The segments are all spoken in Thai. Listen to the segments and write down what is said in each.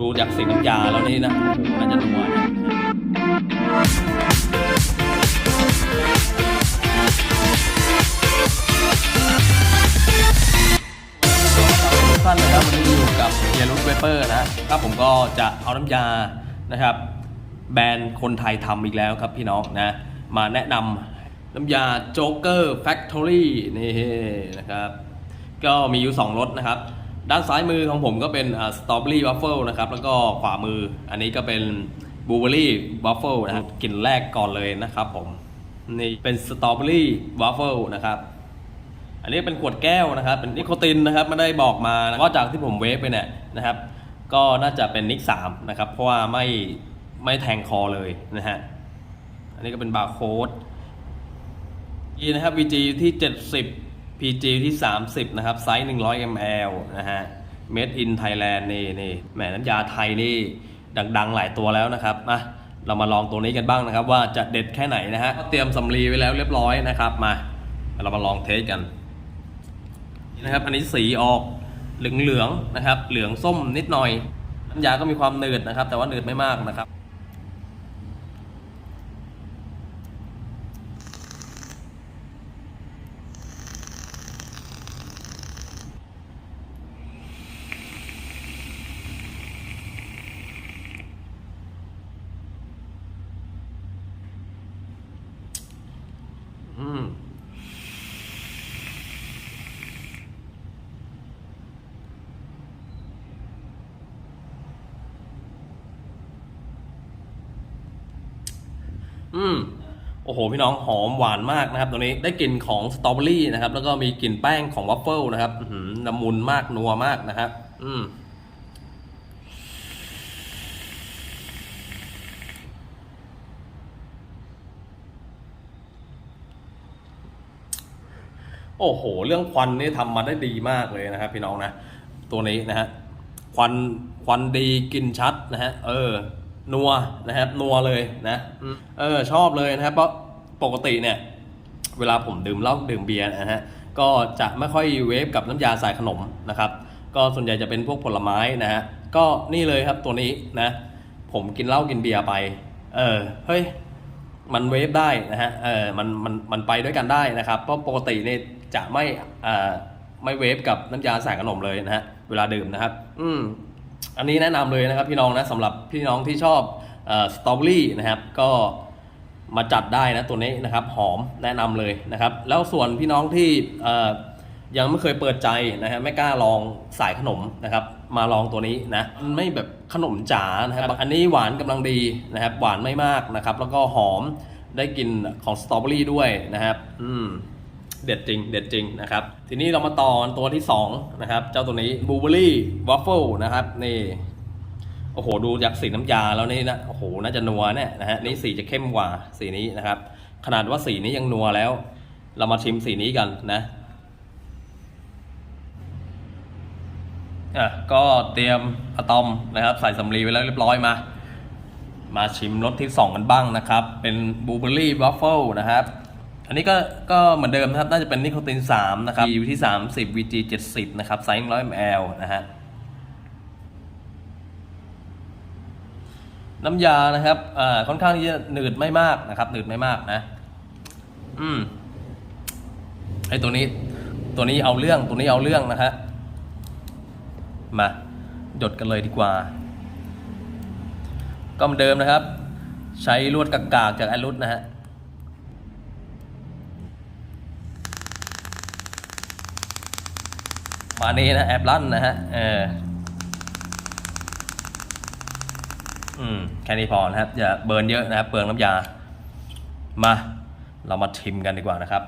ดูจากสีน้ำยาแล้วนี่นะโอ้โหน่าจะนัวนะท่านนะครับวันนี้อยู่กับเฮียรุทเวเปอร์นะครับผมก็จะเอาน้ำยานะครับ แบรนด์คนไทยทำอีกแล้วครับพี่น้องนะ มาแนะนำน้ำยาโจ๊กเกอร์แฟคทอรี่นี่นะครับ ก็มีอยู่ 2รสนะครับ ด้านซ้ายมือของผมก็เป็นสตรอเบอรี่วัฟเฟิลนะครับแล้วก็ขวามืออันนี้ก็เป็นบลูเบอรี่วัฟเฟิลนะครับกลิ่นแรกก่อนเลยนะครับผมนี่เป็นสตรอเบอรี่วัฟเฟิลนะครับอันนี้เป็นขวดแก้วนะครับเป็นนิโคตินนะครับไม่ได้บอกมานะก็จากที่ผมเวฟไปเนี่ยนะครับ ก็น่าจะเป็นนิกสามนะครับเพราะว่าไม่ไม่แทงคอเลยนะฮะอันนี้ก็เป็นบาร์โค้ด E นะครับ VG ที่ 70 PG ที่ 30 นะครับ ไซส์ 100 ml นะฮะ Made in Thailand นี่นี่แหมน้ำยาไทยนี่ ดังๆ หลายตัวแล้วนะครับมาเรามาลองตัวนี้กันบ้างนะครับ ว่าจะเด็ดแค่ไหนนะฮะเตรียมสำลีไว้แล้วเรียบร้อยนะครับมา เรามาลองเทสกันนี่นะครับ อันนี้สีออกเหลืองๆนะครับ เหลืองส้มนิดหน่อย น้ำยาก็มีความหนืดนะครับ แต่ว่าหนืดไม่มากนะครับ อืม อืมโอ้โห พี่น้องหอมหวานมากนะครับ ตัวนี้ได้กลิ่นของสตรอเบอรี่นะครับ แล้วก็มีกลิ่นแป้งของวัฟเฟิลนะครับอื้อหือละมุนมากนัวมากนะครับ อืมโอ้โห เรื่องควันนี่ทำมาได้ดีมากเลยนะครับ พี่น้องนะ ตัวนี้นะฮะควันควันดีกลินชัดนะฮะเออ นัวนะครับนัวเลยนะอืมเออชอบเลยนะครับเพราะปกติเนี่ยเวลาผมดื่มเหล้าดื่มเบียร์นะฮะก็จะไม่ค่อยเวฟกับน้ำยาใส่ขนมนะครับ ก็ส่วนใหญ่จะเป็นพวกผลไม้นะฮะก็นี่เลยครับตัวนี้นะผมกินเหล้ากินเบียร์ไปเออเฮ้ยมันเวฟได้นะฮะเออมันมันมันไปด้วยกันได้นะครับ เพราะปกติเนี่ยจะไม่อ่าไม่เวฟกับน้ำยาใส่ขนมเลยนะฮะเวลาดื่มนะครับ อืม อันนี้แนะนำเลยนะครับพี่น้องนะสำหรับพี่น้องที่ชอบสตรอเบอรี่นะครับ ก็มาจัดได้นะตัวนี้นะครับ หอมแนะนำเลยนะครับ แล้วส่วนพี่น้องที่เอ่อยังไม่เคยเปิดใจนะฮะไม่กล้าลองสายขนมนะครับ มาลองตัวนี้นะมันไม่แบบขนมจ๋านะครับ อันนี้หวานกำลังดีนะครับ หวานไม่มากนะครับ แล้วก็หอมได้กลินของสตรอเบอรี่ด้วยนะครับ อืม เด็ดจริง เด็ดจริงนะครับ ทีนี้เรามาต่อตัวที่2นะครับ เจ้าตัวนี้บลูเบอรี่วัฟเฟิลนะครับ นี่ โอ้โห ดูจากสีน้ำยาแล้วนี่นะ โอ้โห น่าจะนัวเนี่ยนะฮะ นี่สีจะเข้มกว่าสีนี้นะครับ ขนาดว่าสีนี้ยังนัวแล้ว เรามาชิมสีนี้กันนะอะก็เตรียมอะตอมนะครับ ใส่สำลีไว้แล้วเรียบร้อยมา มาชิมรสที่ 2 กันบ้างนะครับ เป็นบลูเบอรี่วัฟเฟิลนะครับ อันนี้ก็ก็เหมือนเดิมนะครับ น่าจะเป็นนิโคติน 3 นะครับ อยู่ที่ 30 VG 70 นะครับ ไซส์100 ml นะฮะ น้ำยานะครับอ่าค่อนข้างที่จะหนืดไม่มากนะครับ หนืดไม่มากนะ อืม ไอตัวนี้ ตัวนี้เอาเรื่อง ตัวนี้เอาเรื่องนะฮะ มา หยดกันเลยดีกว่า ก็เหมือนเดิมนะครับ ใช้ลวดกากๆจากแอรุสนะฮะ มานี้นะแอบลั่นนะฮะเอออืมแค่นี้พอนะครับอย่าเบิร์นเยอะนะครับเปลืองน้ำยา มา เรามาชิมกันดีกว่านะครับ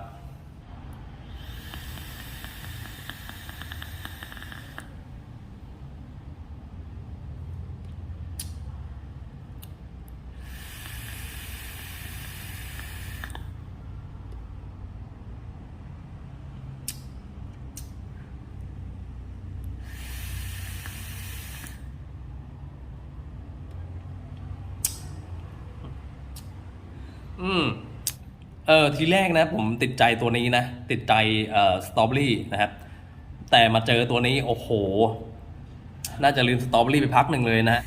อืมเออทีแรกนะ ผมติดใจตัวนี้นะ ติดใจเอ่อสตรอเบอรี่นะครับ แต่มาเจอตัวนี้ โอ้โห น่าจะลืมสตรอเบอรี่ไปพักหนึ่งเลยนะ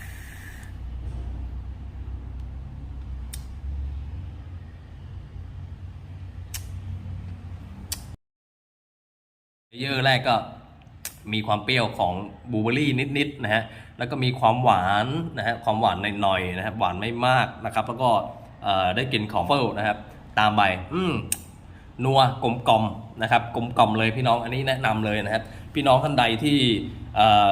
เยอร์แรกก็มีความเปรี้ยวของบลูเบอรี่นิดๆนะฮะ แล้วก็มีความหวานนะฮะ ความหวานหน่อยๆนะครับ หวานไม่มากนะครับ แล้วก็ ได้กลิ่นของเฟิลนะครับ ตามไปอืมนัวกลมกล่อมนะครับกลมกล่อมเลยพี่น้องอันนี้แนะนำเลยนะครับ พี่น้องท่านใดที่เอ่อ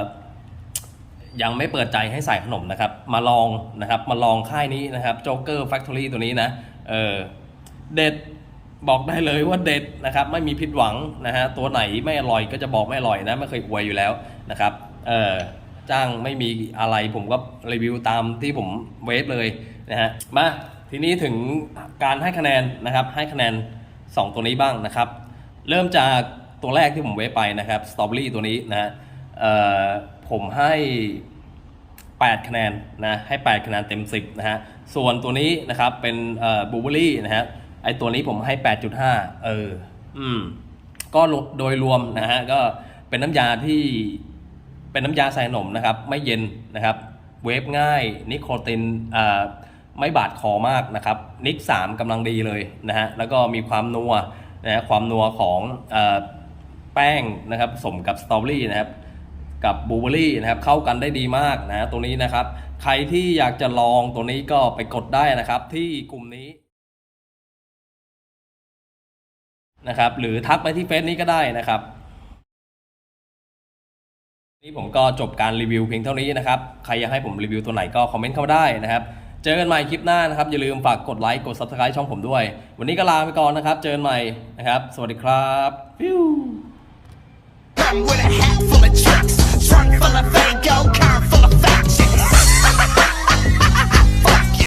ยังไม่เปิดใจให้ใส่ขนมนะครับ มาลองนะครับ มาลองค่ายนี้นะครับ Joker Factory ตัวนี้นะเออเด็ดบอกได้เลยว่าเด็ดนะครับ ไม่มีผิดหวังนะฮะตัวไหนไม่อร่อยก็จะบอกไม่อร่อยนะไม่เคยอวยอยู่แล้วนะครับเออจ้างไม่มีอะไรผมก็รีวิวตามที่ผมเวฟเลยนะฮะมา ทีนี้ถึงการให้คะแนนนะครับ ให้คะแนน 2 ตัวนี้บ้างนะครับ เริ่มจากตัวแรกที่ผมเวฟไปนะครับสตรอเบอรี่ตัวนี้นะผมให้ 8 คะแนนนะให้ 8 คะแนนเต็ม 10 นะฮะ ส่วนตัวนี้นะครับเป็นบูเบอรี่นะฮะไอตัวนี้ผมให้ 8.5 เออ อืม ก็โดยรวมนะฮะ ก็เป็นน้ำยาที่เป็นน้ำยาใส่ขนมนะครับ ไม่เย็นนะครับ เวฟง่าย นิโคตินอ่า ไม่บาดคอมากนะครับนิก3กำลังดีเลยนะฮะแล้วก็มีความนัวนะฮะความนัวของอแป้งนะครับผสมกับสตรอเบอรี่นะครับกับบลูเบอรี่นะครับเข้ากันได้ดีมากนะตัวนี้นะครับ ใครที่อยากจะลองตัวนี้ก็ไปกดได้นะครับที่กลุ่มนี้นะครับหรือทักไปที่เฟซนี้ก็ได้นะครับนี่ผมก็จบการรีวิวเพียงเท่านี้นะครับ ใครอยากให้ผมรีวิวตัวไหนก็คอมเมนต์เข้ามาได้นะครับ เจอกันใหม่คลิปหน้านะครับ อย่าลืมฝากกดไลค์ กด subscribe ช่องผมด้วย วันนี้ก็ลาไปก่อนนะครับ เจอกันใหม่นะครับ สวัสดีครับฟิว I'm with a hat full of tricks, trunk full of Fago, car full of